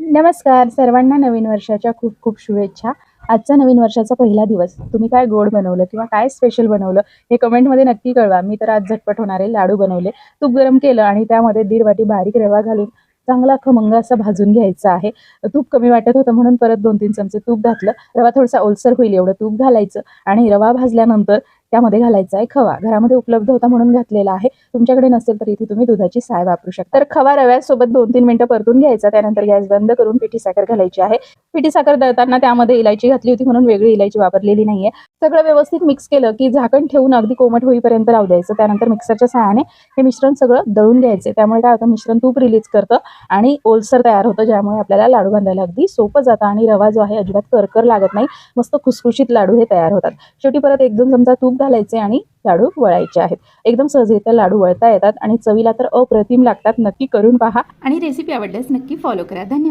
नमस्कार. सर्वांना नवीन वर्षाच्या खूप खूप शुभेच्छा. आजचा नवीन वर्षाचा पहिला दिवस. तुम्ही काय गोड बनवलं किंवा काय स्पेशल बनवलं हे कमेंटमध्ये नक्की कळवा. मी तर आज झटपट होणारे लाडू बनवले. तूप गरम केलं आणि त्यामध्ये दीड वाटी बारीक रवा घालून चांगला खमंग असा भाजून घ्यायचा आहे. तूप कमी वाटत होतं म्हणून परत दोन तीन चमचे तूप घातलं. रवा थोडासा ओलसर होईल एवढं तूप घालायचं आणि रवा भाजल्यानंतर त्यामध्ये घालायचा आहे खवा. घरामध्ये उपलब्ध होता म्हणून घातलेला आहे. तुमच्याकडे नसेल तर इथे तुम्ही दुधाची साय वापरू शकता. तर खवा रव्यासोबत दोन तीन मिनिटं परतून घ्यायचा. त्यानंतर गॅस बंद करून पिठी साखर घालायची आहे. पिठी साखर दळताना त्यामध्ये इलायची घातली होती म्हणून वेगळी इलायची वापरलेली नाहीये. सगळं व्यवस्थित मिक्स केलं की झाकण ठेवून अगदी कोमट होईपर्यंत राहू द्यायचं. त्यानंतर मिक्सरच्या सहाय्याने हे मिश्रण सगळं दळून घ्यायचं त्यामुळे काय होतं मिश्रण तूप रिलीज करतं आणि ओलसर तयार होतं ज्यामुळे आपल्याला लाडू बांधायला अगदी सोपं जातं आणि रवा जो आहे अजिबात करकर लागत नाही. मस्त खुसखुशीत लाडू हे तयार होतात. शेवटी परत एक दोन चमचा तूप घालायचे आणि लाडू वळायचे आहेत. एकदम सहजरित्या लाडू वळता येतात आणि चवीला तर अप्रतिम लागतात. नक्की करून पहा. आणि रेसिपी आवडल्यास नक्की फॉलो करा. धन्यवाद.